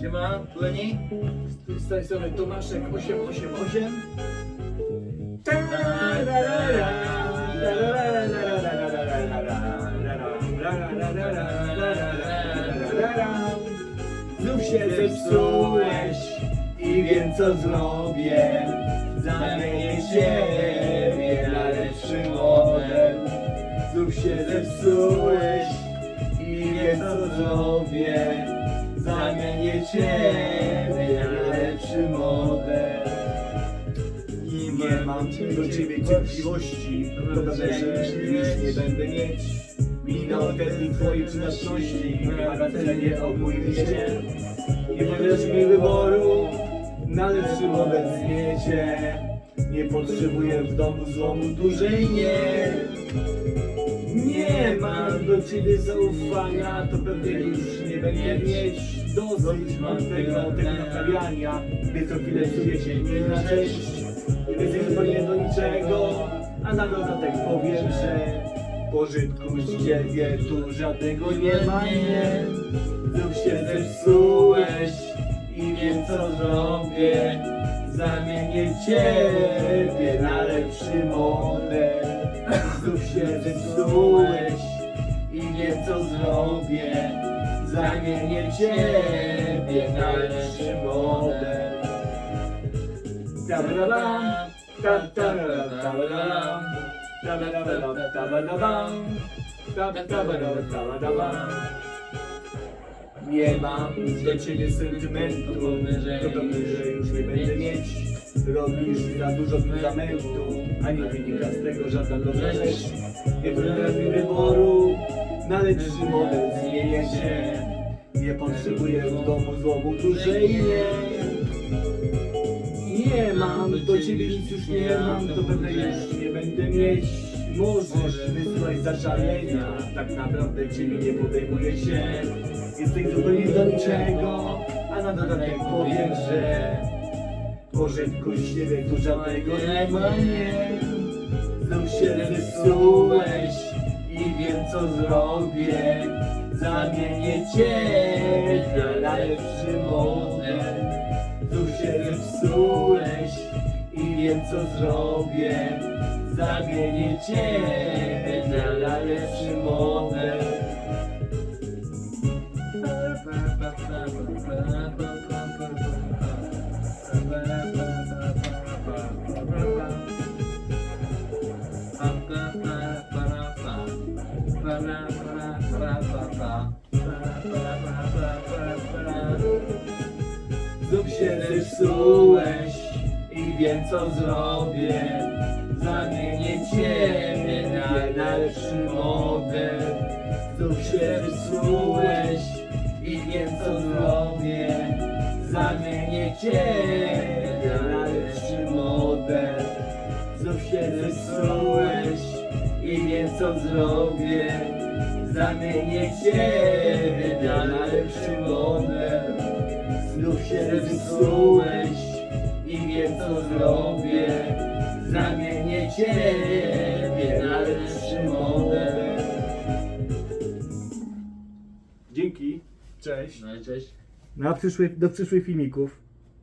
Siema, Leni. Z tej strony Tomaszek 888. Znów się zepsułeś i wiem co zrobię. Zamienię ciebie na lepszy model. Znów się zepsułeś i wiem co zrobię. Ciebie na lepszy model. Nie mam do ciebie cierpliwości, to pewne, że już nie będę mieć. Minął termin twojej przydatności, nie ogólnie. Nie powiesz mi wyboru, na lepszy model zmiecie. Nie potrzebuję w domu złomu dłużej nie. Nie mam do ciebie zaufania, to pewnie już nie będę mieć dosyć mam tego, tego naprawiania, gdy co chwilę czuję się nie na cześć. Jesteś zupełnie do niczego, a na dodatek powiem, że pożytku z ciebie tu żadnego nie ma, nie. Znów się zepsułeś i wiem co zrobię. Zamienię ciebie na lepszy model. Znów się zepsułeś i wiem co zrobię. Zamienię ciebie na lepszy model. Tabadabam, tabadabam, tabadabam, tabadabam, tabadabam, tabadabam, tabadabam. Nie mam do ciebie sentymentu, to pewne, że już nie będę mieć. Robisz za dużo zamętu, a nie wynika z tego żadna dobra rzecz. Nie potrafię wyboru, na lepszy model zmienię się. Nie potrzebuję w domu złomu dłużej nie. Nie mam, do ciebie nic już nie mam, to pewne już nie będę mieć. Możesz wysłać zaszalenia, tak naprawdę ciebie nie podejmuje się. Jesteś zupełnie do niczego, a na dodatek powiem, że pożytku z ciebie tu żadnego co zrobię. Zamienię cię na lepszy model. Znów się zepsułeś i wiem co zrobię. Zamienię ciebie na lepszy model. Znów się zepsułeś i wiem co zrobię. Zamienię ciebie na lepszy model. Znów się zepsułeś i wiem co zrobię. Zamienię ciebie na lepszy model. Znów się zepsułeś i wiem co zrobię. Zamienię ciebie na lepszy model. Znów się zepsułeś i wiem co zrobię. Zamienię ciebie na lepszy model. Dzięki. Cześć. No i cześć. Na przyszłych, do przyszłych filmików.